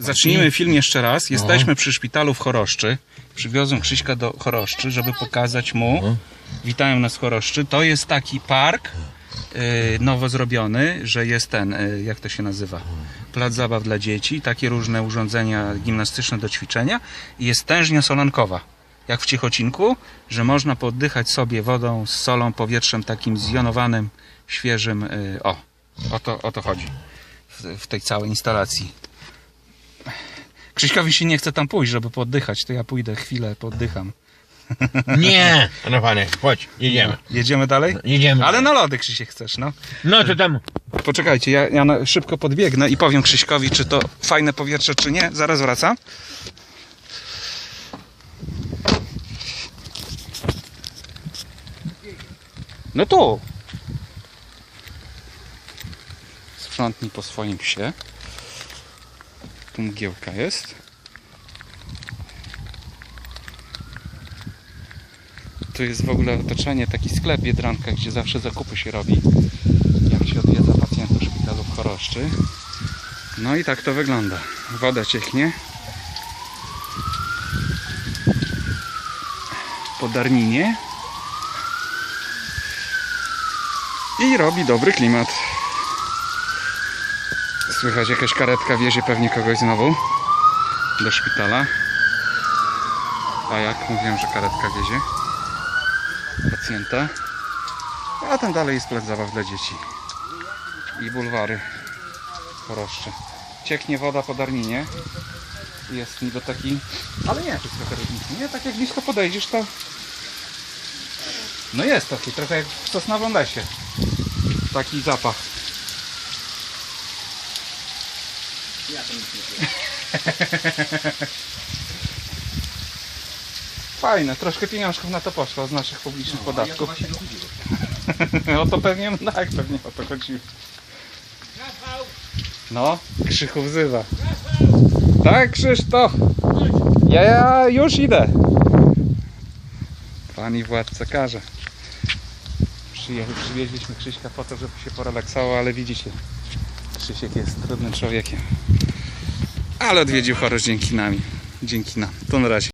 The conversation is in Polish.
Zacznijmy film jeszcze raz. Jesteśmy przy szpitalu w Choroszczy. Przywiozłem Krzyśka do Choroszczy, żeby pokazać mu. Witają nas w Choroszczy. To jest taki park yy, nowo zrobiony, że jest ten, yy, jak to się nazywa? Plac zabaw dla dzieci, takie różne urządzenia gimnastyczne do ćwiczenia. I jest tężnia solankowa, jak w Ciechocinku, że można poddychać sobie wodą z solą, powietrzem takim zjonowanym, świeżym. Yy, o, o to, o to chodzi w, w tej całej instalacji. Krzyśkowi się nie chce tam pójść, żeby poddychać, to ja pójdę chwilę, poddycham. Nie! No panie, chodź, jedziemy. Jedziemy dalej? Jedziemy. Ale na lody Krzysiek chcesz, no. No to tam. Poczekajcie, ja, ja na, szybko podbiegnę i powiem Krzyśkowi, czy to fajne powietrze, czy nie. Zaraz wracam. No tu. Sprzątnij po swoim psie. Tu mgiełka jest. Tu jest w ogóle otoczenie, taki sklep Biedronka, gdzie zawsze zakupy się robi, jak się odwiedza pacjentów szpitalu w Choroszczy. No i tak to wygląda. Woda cieknie. Po darninie. I robi dobry klimat. Słychać jakaś karetka wiezie pewnie kogoś znowu do szpitala. A jak mówiłem, że karetka wiezie pacjenta. A tam dalej jest plac zabaw dla dzieci. I bulwary choroszcze. Cieknie woda po Darninie. Jest niby taki... Ale nie, trochę różnicy. Nie, tak jak blisko podejdziesz, to... No jest taki, trochę jak w sosnowym lesie. Taki zapach. Fajne, troszkę pieniążków na to poszło z naszych publicznych podatków. o to pewnie, no tak, pewnie o to chodzi. No, Krzychu wzywa. Tak, Krzysztof. Ja, ja już idę. Pani władca każe. Przywieźliśmy Krzyśka po to, żeby się porelaksował, ale widzicie, Krzysiek jest trudnym człowiekiem. Ale odwiedził chorosz dzięki nami. Dzięki nam. To na razie.